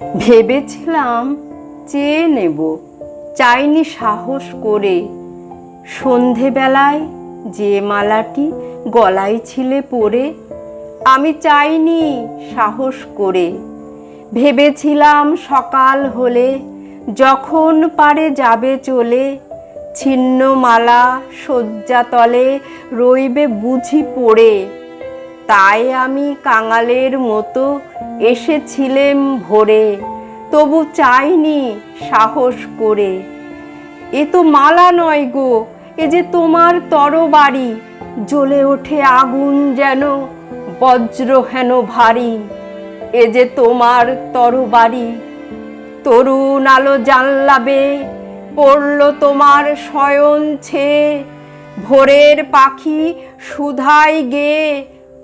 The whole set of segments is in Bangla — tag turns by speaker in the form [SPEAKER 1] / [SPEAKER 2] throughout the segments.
[SPEAKER 1] ভেবেছিলাম চেয়ে নেব। চাইনি সাহস করে। সন্ধেবেলায় যে মালাটি গলায় ছিলে পরে, আমি চাইনি সাহস করে। ভেবেছিলাম সকাল হলে যখন পারে যাবে চলে ছিন্ন মালা শয্যাতলে রইবে বুঝি পড়ে। তাই আমি কাঙালের মতো এসেছিলেম ভোরে, তবু চাইনি সাহস করে। এ তো মালা নয় গো, এ যে তোমার তরবারি, জ্বলে ওঠে আগুন যেন বজ্র হেন ভারী। এ যে তোমার তরবারি, তরুণ আলো জানলাবে, পড়ল তোমার শয়ন ছে ভোরের পাখি সুধাই গে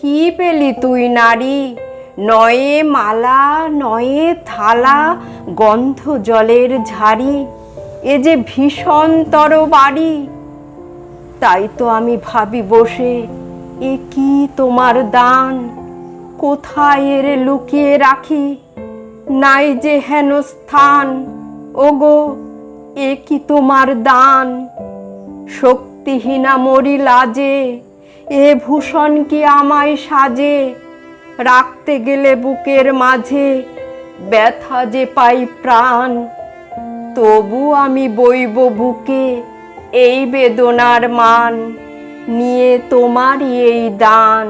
[SPEAKER 1] কি পেলি তুই, নারী? নয়ে মালা, নয়ে থালা, গন্ধ জলের ঝাড়ি, এ যে ভীষণ তরবারি তাই তো আমি ভাবি বসে, এ কি তোমার দান? কোথায় এর লুকিয়ে রাখি? নাই যে হেন স্থান। ওগো, এ কি তোমার দান? শক্তিহীনা মরি লাজে এ ভূষণ কি আমায় সাজে? রাখতে গেলে বুকের মাঝে ব্যথা যে পাই প্রাণ। তবু আমি বইব বুকে এই বেদনার মান, নিয়ে তোমারই এই দান।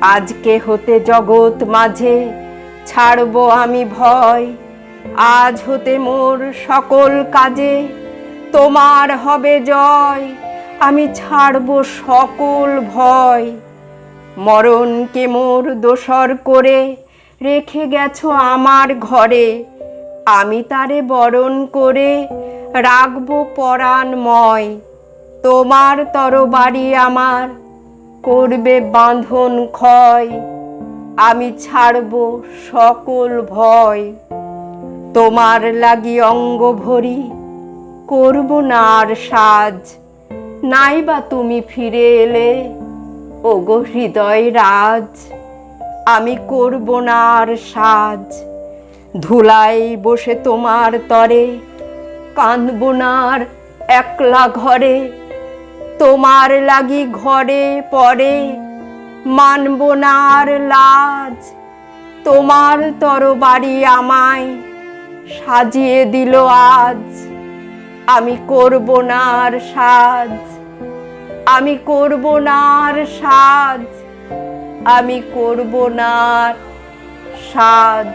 [SPEAKER 1] আজকে হতে জগৎ মাঝে ছাড়ব আমি ভয়, আজ হতে মোর সকল কাজে তোমার হবে জয়। আমি ছাড়ব সকল ভয়। মরণকে মোর দোসর করে রেখে গেছো আমার ঘরে। আমি তারে বরণ করে রাখব পরাণময়। তোমার তরবারি আমার করবে বাঁধন ক্ষয়। আমি ছাড়ব সকল ভয়। তোমার লাগি অঙ্গ ভরি করব না আর সাজ। নাইবা তুমি ফিরে এলে? ওগো হৃদয় রাজ, আমি করব না আর সাজ। ধুলাই বসে তোমার তরে কাঁদব না আর একলা ঘরে। তোমার লাগি ঘরে পরে, মানব না আর লাজ। তোমার তরবারি আমায় সাজিয়ে দিল আজ। আমি করব না আর সাজ। আমি করব না আর সাজ। আমি করব না আর সাজ।